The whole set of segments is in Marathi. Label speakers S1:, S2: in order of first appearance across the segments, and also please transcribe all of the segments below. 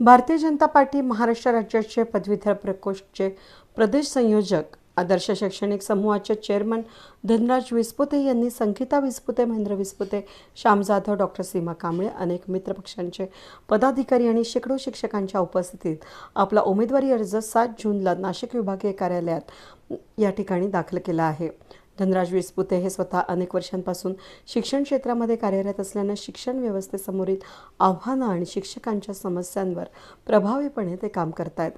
S1: भारतीय जनता पार्टी महाराष्ट्र राज्याचे पदवीधर प्रकोष्ठचे प्रदेश संयोजक आदर्श शैक्षणिक समूहाचे चेअरमन धनराज विस्पुते यांनी संगीता विस्पुते महेंद्र विस्पुते श्याम जाधव डॉक्टर सीमा कांबळे अनेक मित्रपक्षांचे पदाधिकारी आणि शेकडो शिक्षकांच्या उपस्थितीत आपला उमेदवारी अर्ज सात जूनला नाशिक विभागीय कार्यालयात या ठिकाणी दाखल केला आहे. धनराज विसपुते हे स्वतः अनेक वर्षांपासून शिक्षण क्षेत्रामध्ये कार्यरत असल्यानं शिक्षण व्यवस्थेसमोरील आव्हानं आणि शिक्षकांच्या समस्यांवर प्रभावीपणे ते काम करतायत.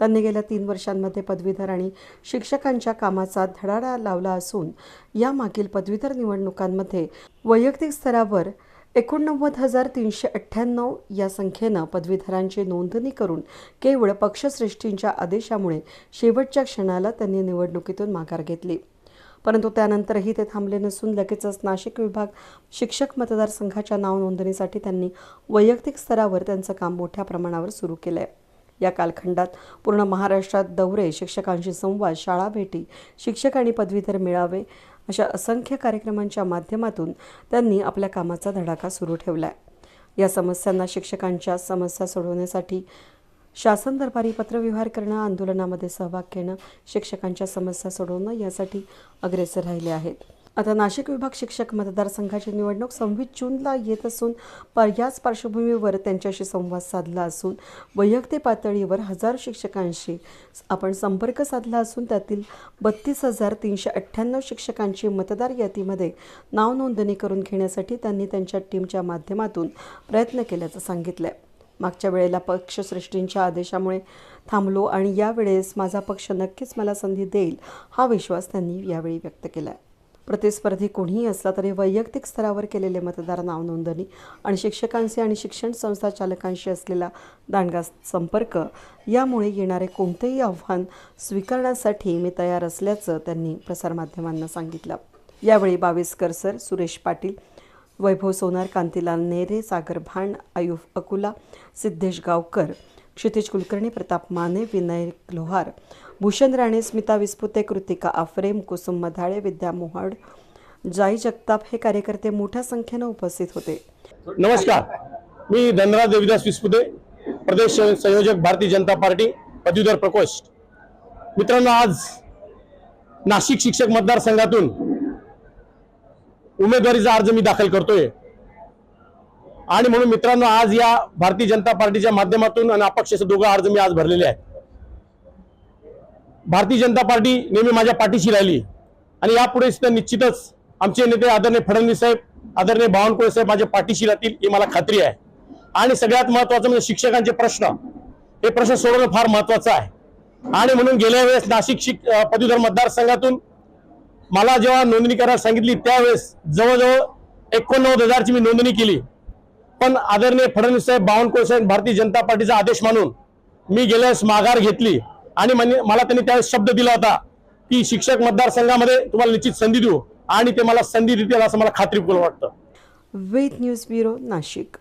S1: त्यांनी गेल्या तीन वर्षांमध्ये पदवीधर आणि शिक्षकांच्या कामाचा धडाडा लावला असून यामागील पदवीधर निवडणुकांमध्ये वैयक्तिक स्तरावर एकोणनव्वद हजार तीनशे अठ्ठ्याण्णव या संख्येनं पदवीधरांची नोंदणी करून केवळ पक्षश्रेष्ठींच्या आदेशामुळे शेवटच्या क्षणाला त्यांनी निवडणुकीतून माघार घेतली. परंतु त्यानंतरही ते थांबले नसून लगेचच नाशिक विभाग शिक्षक मतदारसंघाच्या नाव नोंदणीसाठी त्यांनी वैयक्तिक स्तरावर त्यांचं काम मोठ्या प्रमाणावर सुरू केलं आहे या कालखंडात पूर्ण महाराष्ट्रात दौरे शिक्षकांशी संवाद शाळा भेटी शिक्षक आणि पदवीधर मिळावे अशा असंख्य कार्यक्रमांच्या माध्यमातून त्यांनी आपल्या कामाचा धडाका सुरू ठेवला आहे या समस्यांना शिक्षकांच्या समस्या सोडवण्यासाठी शासन दरबारी पत्रव्यवहार करणं आंदोलनामध्ये सहभाग घेणं शिक्षकांच्या समस्या सोडवणं यासाठी अग्रेसर राहिले आहेत. आता नाशिक विभाग शिक्षक मतदारसंघाची निवडणूक सव्वीस जूनला येत असून याच पार्श्वभूमीवर त्यांच्याशी संवाद साधला असून वैयक्तिक पातळीवर हजारो शिक्षकांशी आपण संपर्क साधला असून त्यातील बत्तीस हजार तीनशे अठ्ठ्याण्णव शिक्षकांची मतदार यादीमध्ये नाव नोंदणी करून घेण्यासाठी त्यांनी त्यांच्या टीमच्या माध्यमातून प्रयत्न केल्याचं सांगितलं आहे मागच्या वेळेला पक्षश्रेष्ठींच्या आदेशामुळे थांबलो आणि यावेळेस माझा पक्ष नक्कीच मला संधी देईल हा विश्वास त्यांनी यावेळी व्यक्त केला आहे प्रतिस्पर्धी कोणीही असला तरी वैयक्तिक स्तरावर केलेले मतदार नाव नोंदणी आणि शिक्षकांशी आणि शिक्षण संस्था चालकांशी असलेला दांडगा संपर्क यामुळे येणारे कोणतेही आव्हान स्वीकारण्यासाठी मी तयार असल्याचं त्यांनी प्रसारमाध्यमांना सांगितलं. यावेळी बावीस करसर सुरेश पाटील वैभव सोनार कांतीलाल नेरे सागर भांड आयुफ अकुला सिद्धेश गावकर क्षितिज कुलकर्णी प्रताप माने विनय लोहार भूषण राणे स्मिता विस्पुते कृतिका आफरेम कुसुम मधाळे विद्या मोहाड जाई जगताप हे कार्यकर्ते मोठ्या संख्येनं उपस्थित होते.
S2: नमस्कार. मी धनराज देवीदास विस्पुते प्रदेश संयोजक भारतीय जनता पार्टी पदवीधर प्रकोष्ठ. मित्रांनो आज नाशिक शिक्षक मतदारसंघातून उमेदवारीचा अर्ज मी दाखल करतोय. आणि म्हणून मित्रांनो आज या भारतीय जनता पार्टीच्या माध्यमातून आणि अपक्षाचे दोघं अर्ज मी आज भरलेले आहेत. भारतीय जनता पार्टी नेहमी माझ्या पाठीशी राहिली. आणि यापुढे सुद्धा निश्चितच आमचे नेते आदरणीय फडणवीस साहेब आदरणीय बावनकुळे साहेब माझ्या पाठीशी राहतील ही मला खात्री आहे. आणि सगळ्यात महत्वाचं म्हणजे शिक्षकांचे प्रश्न हे प्रश्न सोडवणं फार महत्वाचं आहे. आणि म्हणून गेल्या वेळेस नाशिक शिक पदवीधर मतदारसंघातून मला जेव्हा नोंदणी करायला सांगितली त्यावेळेस जवळजवळ एकोणनव्वद हजारची मी नोंदणी केली. पण आदरणीय फडणवीस साहेब बावनकुळे साहेब भारतीय जनता पार्टीचा आदेश मानून मी गेल्यास माघार घेतली आणि मला त्यांनी त्यावेळेस शब्द दिला होता की शिक्षक मतदारसंघामध्ये तुम्हाला निश्चित संधी देऊ आणि ते मला संधी देतील असं मला खात्रीपूर्ण वाटतं.
S1: Ved news bureau Nashik.